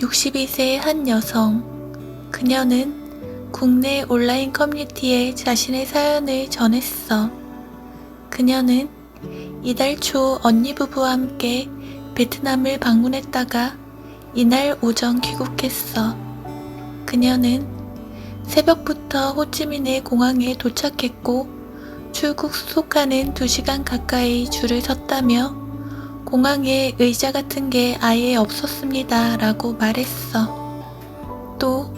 62세의 한 여성. 그녀는 국내 온라인 커뮤니티에 자신의 사연을 전했어. 그녀는 이달 초 언니 부부와 함께 베트남을 방문했다가 이날 오전 귀국했어. 그녀는 새벽부터 호치민의 공항에 도착했고 출국 수속하는 2시간 가까이 줄을 섰다며 공항에 의자 같은 게 아예 없었습니다. 라고 말했어. 또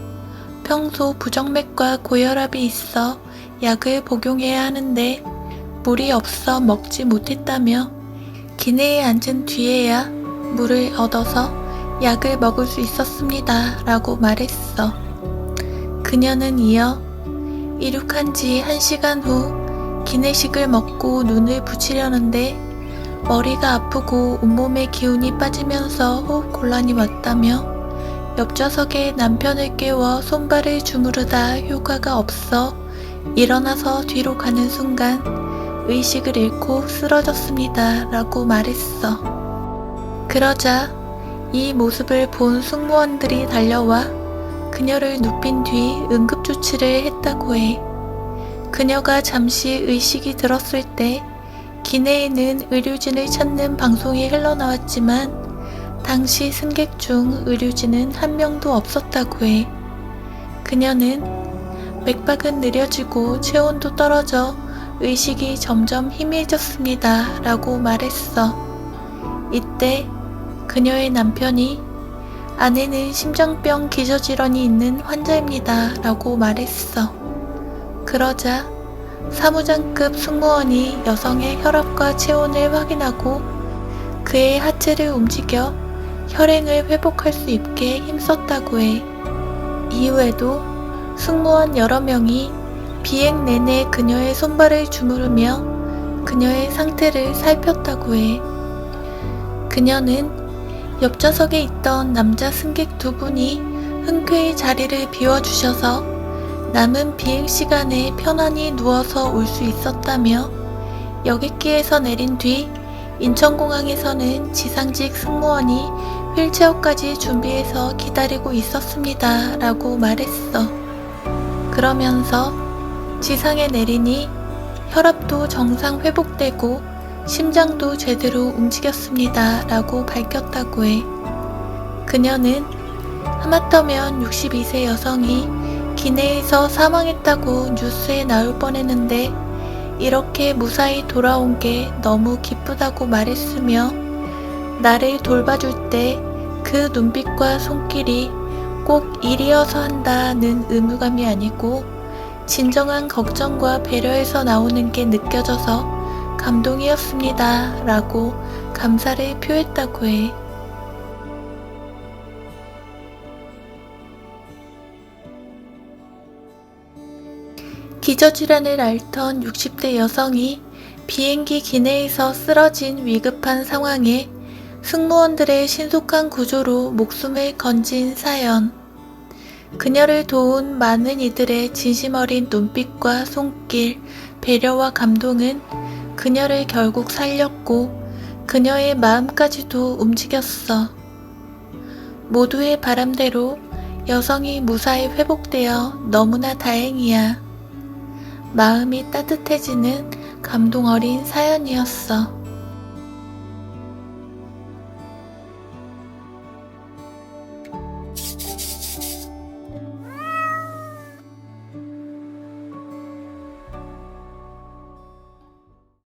평소 부정맥과 고혈압이 있어 약을 복용해야 하는데 물이 없어 먹지 못했다며 기내에 앉은 뒤에야 물을 얻어서 약을 먹을 수 있었습니다. 라고 말했어. 그녀는 이어 이륙한 지 1시간 후 기내식을 먹고 눈을 붙이려는데 머리가 아프고 온몸에 기운이 빠지면서 호흡 곤란이 왔다며 옆좌석에 남편을 깨워 손발을 주무르다 효과가 없어 일어나서 뒤로 가는 순간 의식을 잃고 쓰러졌습니다. 라고 말했어. 그러자 이 모습을 본 승무원들이 달려와 그녀를 눕힌 뒤 응급조치를 했다고 해. 그녀가 잠시 의식이 들었을 때 기내에는 의료진을 찾는 방송이 흘러나왔지만 당시 승객 중 의료진은 한 명도 없었다고 해. 그녀는 맥박은 느려지고 체온도 떨어져 의식이 점점 희미해졌습니다. 라고 말했어. 이때 그녀의 남편이 아내는 심장병 기저질환이 있는 환자입니다. 라고 말했어. 그러자 사무장급 승무원이 여성의 혈압과 체온을 확인하고 그의 하체를 움직여 혈행을 회복할 수 있게 힘썼다고 해. 이후에도 승무원 여러 명이 비행 내내 그녀의 손발을 주무르며 그녀의 상태를 살폈다고 해. 그녀는 옆좌석에 있던 남자 승객 두 분이 흔쾌히 자리를 비워주셔서 남은 비행 시간에 편안히 누워서 올 수 있었다며 여객기에서 내린 뒤 인천공항에서는 지상직 승무원이 휠체어까지 준비해서 기다리고 있었습니다. 라고 말했어. 그러면서 지상에 내리니 혈압도 정상 회복되고 심장도 제대로 움직였습니다. 라고 밝혔다고 해. 그녀는 하마터면 62세 여성이 기내에서 사망했다고 뉴스에 나올 뻔했는데 이렇게 무사히 돌아온 게 너무 기쁘다고 말했으며 나를 돌봐줄 때 그 눈빛과 손길이 꼭 일이어서 한다는 의무감이 아니고 진정한 걱정과 배려에서 나오는 게 느껴져서 감동이었습니다. 라고 감사를 표했다고 해. 기저질환을 앓던 60대 여성이 비행기 기내에서 쓰러진 위급한 상황에 승무원들의 신속한 구조로 목숨을 건진 사연. 그녀를 도운 많은 이들의 진심 어린 눈빛과 손길, 배려와 감동은 그녀를 결국 살렸고 그녀의 마음까지도 움직였어. 모두의 바람대로 여성이 무사히 회복되어 너무나 다행이야. 마음이 따뜻해지는 감동 어린 사연이었어.